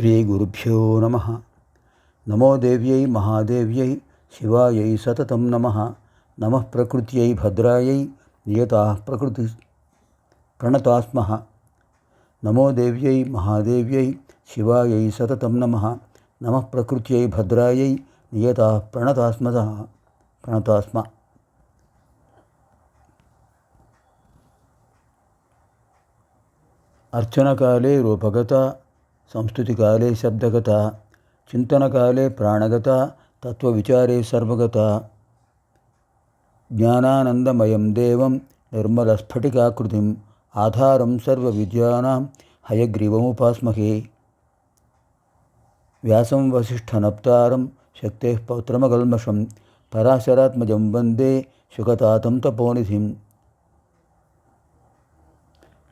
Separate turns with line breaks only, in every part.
श्रीगुरुभ्यो नमः। नमो देव्यै महादेव्यै शिवायै सततं नमः। नमः प्रकृत्यै भद्रायै नियताः प्रकृति प्रणता स्मः नमो देव्यै महादेव्यै शिवायै सततं नमः। नमः प्रकृत्यै भद्रायै नियताः प्रणतास्मतः प्रणतास्म। अर्चनकाले रूपगता సంస్థుతికాలే శబ్దగత చింతనకాలే ప్రాణగత తత్వవిచారే సర్వగత. జ్ఞానానందమయం దేవం నిర్మలస్ఫటికాకృతిం ఆధారం సర్వ విద్యానాం హయగ్రీవముపాస్మహే. వ్యాసం వసిష్ఠనప్తారం శక్తే పౌత్రమగల్మషం పరాశరాత్మజం వందే శుకతాతం తపోనిధిం.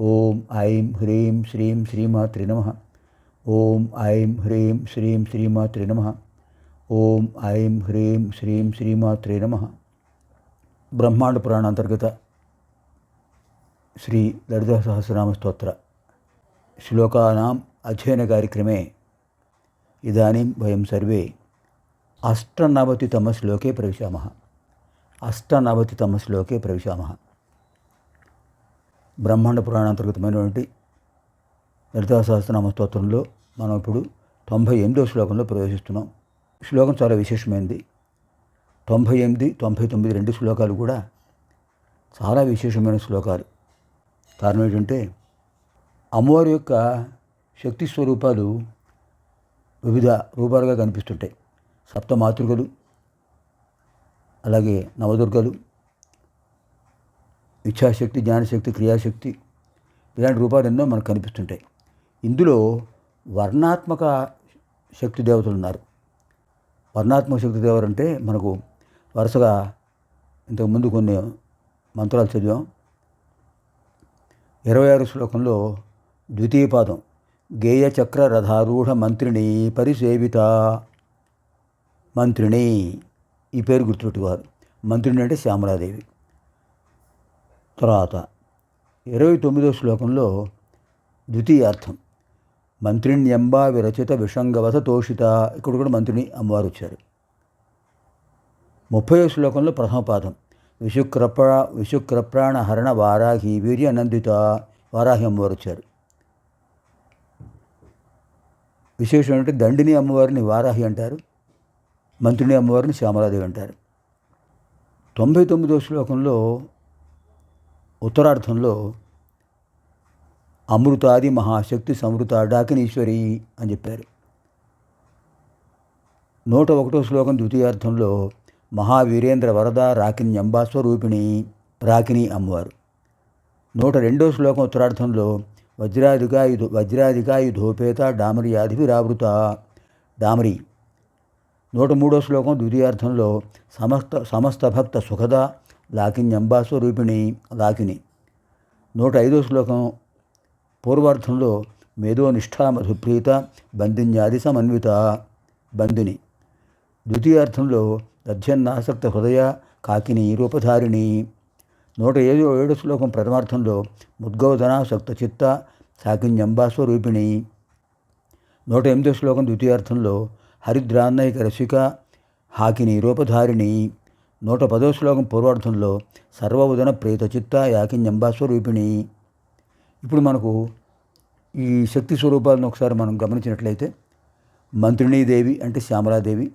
ఓం ఐం హ్రీం శ్రీం శ్రీమాతృ నమ. ఓం ఐం హ్రీం శ్రీం శ్రీమాతృ నమ. ఓం ఐం హ్రీం శ్రీం శ్రీమాతృ నమ. బ్రహ్మాండ పురాణ అంతర్గత శ్రీ లలిత సహస్రనామ స్తోత్ర. శ్లోకానాం అధ్యయన కార్యక్రమే. ఇదానీం వయం సర్వే. అష్టనవతితమశ్లోకే ప్రవిశామः. అష్టనవతితమశ్లోకే ప్రవిశామः. బ్రహ్మాండ పురాణాంతర్గతమైనటువంటి లలితా సహస్రనామ స్తోత్రంలో మనం ఇప్పుడు తొంభై ఎనిమిదో శ్లోకంలో ప్రవేశిస్తున్నాం. శ్లోకం చాలా విశేషమైనది. తొంభై ఎనిమిది తొంభై తొమ్మిది రెండు శ్లోకాలు కూడా చాలా విశేషమైన శ్లోకాలు. కారణం ఏంటంటే అమ్మవారి యొక్క శక్తి స్వరూపాలు వివిధ రూపాలుగా కనిపిస్తుంటాయి. సప్త మాతృకలు అలాగే నవదుర్గలు ఇచ్ఛాశక్తి జ్ఞానశక్తి క్రియాశక్తి ఇలాంటి రూపాలు ఎన్నో మనకు కనిపిస్తుంటాయి. ఇందులో వర్ణాత్మక శక్తి దేవతలు ఉన్నారు. వర్ణాత్మక శక్తి దేవతలు అంటే మనకు వరుసగా ఇంతకుముందు కొన్ని మంత్రాలు చదివాం. ఇరవై ఆరు శ్లోకంలో ద్వితీయ పాదం గేయ చక్ర రథారూఢ మంత్రిని పరిసేవిత మంత్రిని ఈ పేరు గుర్తుపెట్టుకోవాలి. మంత్రిని అంటే శ్యామలాదేవి. తర్వాత ఇరవై తొమ్మిదో శ్లోకంలో ద్వితీయార్థం మంత్రిణ్యంబా విరచిత విషంగవత తోషిత. ఇక్కడ కూడా మంత్రిని అమ్మవారు వచ్చారు. ముప్పై శ్లోకంలో ప్రథమ పాదం విశుక్రప్ర విశుక్రప్రాణ హరణ వారాహి వీర్య అనందిత వారాహి అమ్మవారు వచ్చారు. విశేషం ఏంటంటే దండిని అమ్మవారిని వారాహి అంటారు మంత్రిని అమ్మవారిని శ్యామలాదేవి అంటారు. తొంభై తొమ్మిదో శ్లోకంలో ఉత్తరార్థంలో అమృతాది మహాశక్తి సమృత డాకినీశ్వరి అని చెప్పారు. నూట ఒకటో శ్లోకం ద్వితీయార్థంలో మహావీరేంద్ర వరద రాకిని అంబాస్వరూపిణి రాకిని అమ్మవారు. నూట రెండో శ్లోకం ఉత్తరార్థంలో వజ్రాధికాయు వజ్రాధికాయుధోపేత డామరియాధిభిరావృత డామరి నూట మూడో శ్లోకం ద్వితీయార్థంలో సమస్త సమస్త భక్త సుఖద లాకిన్యంబాస్వరూపిణి లాకిని. నూట ఐదో శ్లోకం పూర్వార్థంలో మేధోనిష్ఠా మధుప్రీత బంధిన్యాది సమన్విత బంధిని. ద్వితీయార్థంలో దధ్యన్నాసక్త హృదయ కాకిని రూపధారిణి. నూట ఏడు ఏడు శ్లోకం ప్రథమార్థంలో ముద్గోధనాసక్త చిత్త సాకిన్యంబాస్వరూపిణి నూట ఎనిమిదో శ్లోకం ద్వితీయార్థంలో హరిద్రాన్నైక రసిక హాకిని రూపధారిణి. నూట పదో శ్లోకం పూర్వార్థంలో సర్వవుదన ప్రేతచిత్త యాకిన్యంబాస్వరూపిణి ఇప్పుడు మనకు ఈ శక్తి స్వరూపాలను ఒకసారి మనం గమనించినట్లయితే మంత్రిణీదేవి అంటే శ్యామలాదేవి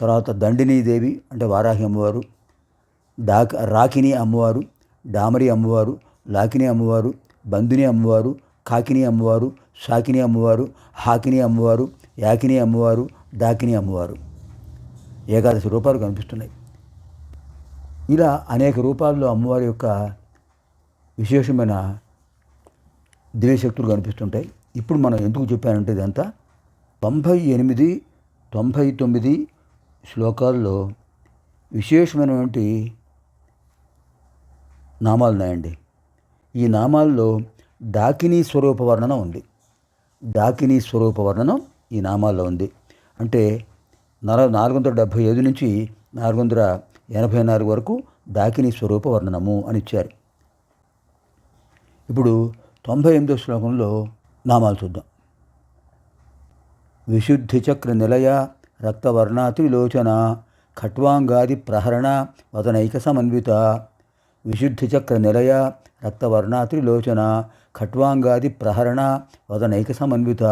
తర్వాత దండినీదేవి అంటే వారాహి అమ్మవారు డాక్ రాకిని అమ్మవారు డామరి అమ్మవారు లాకిని అమ్మవారు బంధుని అమ్మవారు కాకిని అమ్మవారు సాకిని అమ్మవారు హాకిని అమ్మవారు యాకిని అమ్మవారు డాకిని అమ్మవారు. ఏకాదశి రూపాలు కనిపిస్తున్నాయి. ఇలా అనేక రూపాల్లో అమ్మవారి యొక్క విశేషమైన దివ్యశక్తులు కనిపిస్తుంటాయి. ఇప్పుడు మనం ఎందుకు చెప్పానంటే ఇదంతా తొంభై ఎనిమిది తొంభై తొమ్మిది శ్లోకాల్లో విశేషమైనటువంటి నామాలు ఉన్నాయండి. ఈ నామాల్లో డాకినీ స్వరూప వర్ణన ఉంది. డాకినీ స్వరూప వర్ణనం ఈ నామాల్లో ఉంది. అంటే నల నాలుగు వందల డెబ్భై ఐదు నుంచి నాలుగు వందల ఎనభై నాలుగు వరకు దాకిని స్వరూప వర్ణనము అని ఇచ్చారు. ఇప్పుడు తొంభై ఎనిమిదో శ్లోకంలో నామాలు చూద్దాం. విశుద్ధి చక్ర నిలయ రక్తవర్ణాతిలోచన ఖట్వాంగాది ప్రహరణ వదనైక సమన్విత విశుద్ధి చక్ర నిలయ రక్తవర్ణాతిలోచన ఖట్వాంగాది ప్రహరణ వదనైక సమన్విత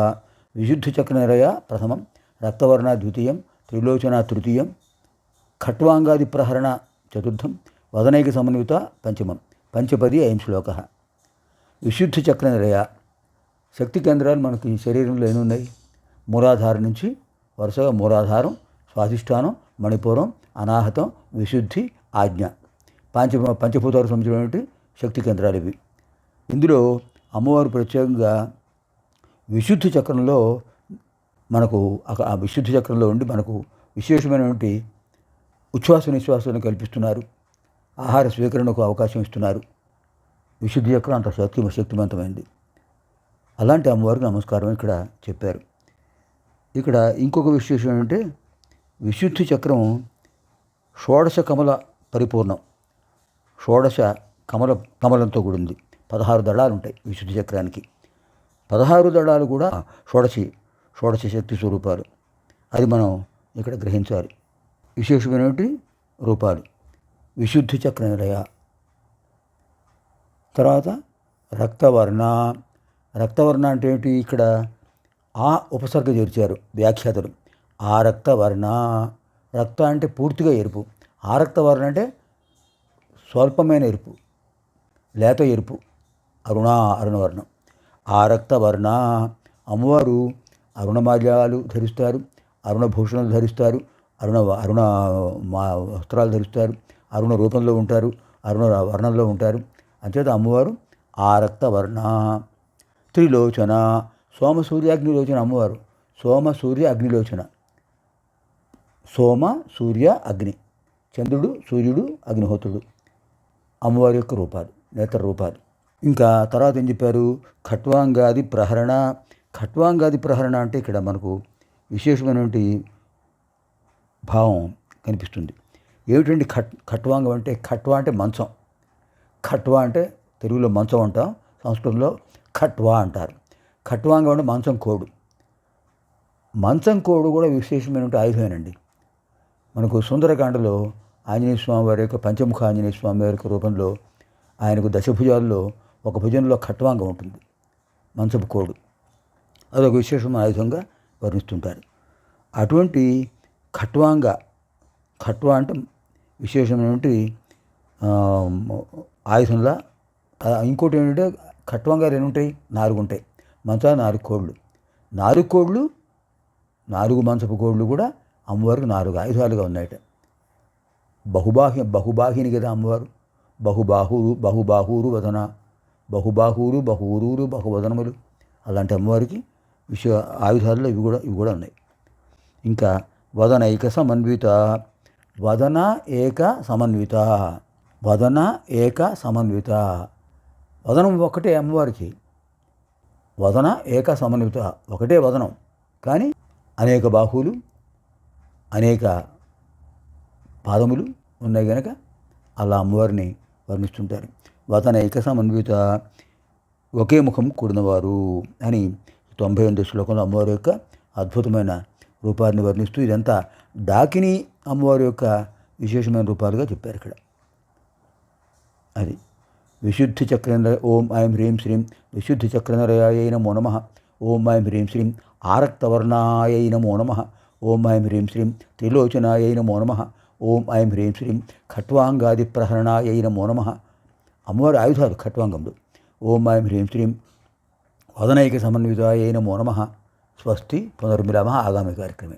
విశుద్ధి చక్ర నిలయ ప్రథమం రక్తవర్ణ ద్వితీయం త్రిలోచన తృతీయం ఖట్వాంగాది ప్రహరణ చతుర్థం వదనైక సమన్విత పంచమం పంచపది అయం శ్లోక. విశుద్ధి చక్ర నిలయ శక్తి కేంద్రాలు మనకి శరీరంలో ఎన్ని ఉన్నాయి? మూలాధారం నుంచి వరుసగా మూలాధారం స్వాధిష్టానం మణిపురం అనాహతం విశుద్ధి ఆజ్ఞ. పంచ పంచభూతాలు సంబంధించినటువంటి శక్తి కేంద్రాలు ఇవి. ఇందులో అమ్మవారు ప్రత్యేకంగా విశుద్ధి చక్రంలో మనకు ఆ- ఆ విశుద్ధి చక్రంలో ఉండి మనకు విశేషమైనటువంటి ఉచ్ఛ్వాస నిశ్వాసాలను కల్పిస్తున్నారు. ఆహార స్వీకరణకు అవకాశం ఇస్తున్నారు. విశుద్ధి చక్రం అంత శక్తి శక్తివంతమైంది. అలాంటి అమ్మవారికి నమస్కారం ఇక్కడ చెప్పారు. ఇక్కడ ఇంకొక విశేషం ఏంటంటే విశుద్ధి చక్రం షోడశ కమల పరిపూర్ణం. షోడశ కమల కమలంతో కూడింది. పదహారు దళాలు ఉంటాయి విశుద్ధి చక్రానికి. పదహారు దళాలు కూడా షోడశి షోడశ శక్తి స్వరూపాలు. అది మనం ఇక్కడ గ్రహించాలి. విశేషమైనటువంటి రూపాలు. విశుద్ధి చక్ర నిలయ తర్వాత రక్తవర్ణ. రక్తవర్ణ అంటే ఏంటి ఇక్కడ ఆ ఉపసర్గ చేర్చారు వ్యాఖ్యాతలు. ఆ రక్తవర్ణ. రక్త అంటే పూర్తిగా ఎరుపు. ఆ రక్తవర్ణ అంటే స్వల్పమైన ఎరుపు. లేత ఎరుపు. అరుణ అరుణవర్ణం. ఆ రక్తవర్ణ. అమ్మవారు అరుణమాల్యాలు ధరిస్తారు. అరుణభూషణాలు ధరిస్తారు. అరుణ అరుణ మా వస్త్రాలు ధరిస్తారు. అరుణ రూపంలో ఉంటారు. అరుణ వర్ణంలో ఉంటారు. అంచేత అమ్మవారు ఆ రక్తవర్ణ త్రిలోచన. సోమ సూర్యాగ్నిలోచన అమ్మవారు. సోమ సూర్య అగ్నిలోచన. సోమ సూర్య అగ్ని. చంద్రుడు సూర్యుడు అగ్నిహోత్రుడు. అమ్మవారి యొక్క రూపాలు నేత్ర రూపాలు. ఇంకా తర్వాత ఏం చెప్పారు? ఖట్వాంగాది ప్రహరణ. ఖట్వాంగాది ప్రహరణ అంటే ఇక్కడ మనకు విశేషమైనటువంటి భావం కనిపిస్తుంది. ఏమిటండి ఖట్ ఖట్వాంగం అంటే? ఖట్వా అంటే మంచం. ఖట్వా అంటే తెలుగులో మంచం అంటాం సంస్కృతంలో ఖట్వా అంటారు. ఖట్వాంగం అంటే మంచం కోడు. మంచం కోడు కూడా విశేషమైనటువంటి ఆయుధమేనండి. మనకు సుందరకాండలో ఆంజనేయ స్వామి వారి యొక్క పంచముఖ ఆంజనేయ స్వామి వారి యొక్క రూపంలో ఆయనకు దశభుజాల్లో ఒక భుజంలో ఖట్వాంగం ఉంటుంది. మంచపు కోడు. అదొక విశేషమైన ఆయుధంగా వర్ణిస్తుంటారు. అటువంటి ఖట్వాంగ ఖట్వా అంటే విశేషమైనటువంటి ఆయుధంలా ఇంకోటి ఏంటంటే ఖట్వాంగాలు రెండు ఉంటాయి నాలుగు ఉంటాయి. మంచాలు నాలుగు కోళ్ళు. నాలుగు కోళ్ళు నాలుగు మంచపు కోళ్ళు కూడా అమ్మవారికి నాలుగు ఆయుధాలుగా ఉన్నాయట. బహుబాహి బహుబాహిని కదా అమ్మవారు. బహుబాహురు బహుబాహూరు వదన. బహుబాహూరు బహూరూరు బహువదనములు. అలాంటి అమ్మవారికి విష ఆయుధాల్లో ఇవి కూడా ఇవి కూడా ఉన్నాయి. ఇంకా వదనైక సమన్విత. వదన ఏక సమన్విత. వదన ఏక సమన్విత. వదనం ఒకటే అమ్మవారికి. వదన ఏక సమన్విత. ఒకటే వదనం. కానీ అనేక బాహువులు అనేక పాదములు ఉన్నాయి కనుక అలా అమ్మవారిని వర్ణిస్తుంటారు. వదన ఏక సమన్విత. ఒకే ముఖం కూడినవారు అని తొంభై ఎనిమిది శ్లోకంలో అమ్మవారి యొక్క అద్భుతమైన రూపాన్ని వర్ణిస్తూ ఇదంతా డాకిని అమ్మవారి యొక్క విశేషమైన రూపాలుగా చెప్పారు ఇక్కడ. అది విశుద్ధి చక్రేంద్ర ఓం ఐం హ్రీం శ్రీం విశుద్ధి చక్రేంద్రయాయ నమో నమ. ఓం ఐం హ్రీం శ్రీం ఆరక్తవర్ణాయ నమో నమ. ఓం ఐం హ్రీం శ్రీం త్రిలోచనాయ నమో నమ. ఓం ఐం హ్రీం శ్రీం ఖట్వాంగాది ప్రహరణాయ నమో నమ. అమ్మవారి ఆయుధాలు ఖట్వాంగంలో. ఓం ఐం హ్రీం శ్రీం వదనైక సమన్వితాయ నమో నమ. स्वस्ति पुनर्मिलामः आगामिकार्यक्रमे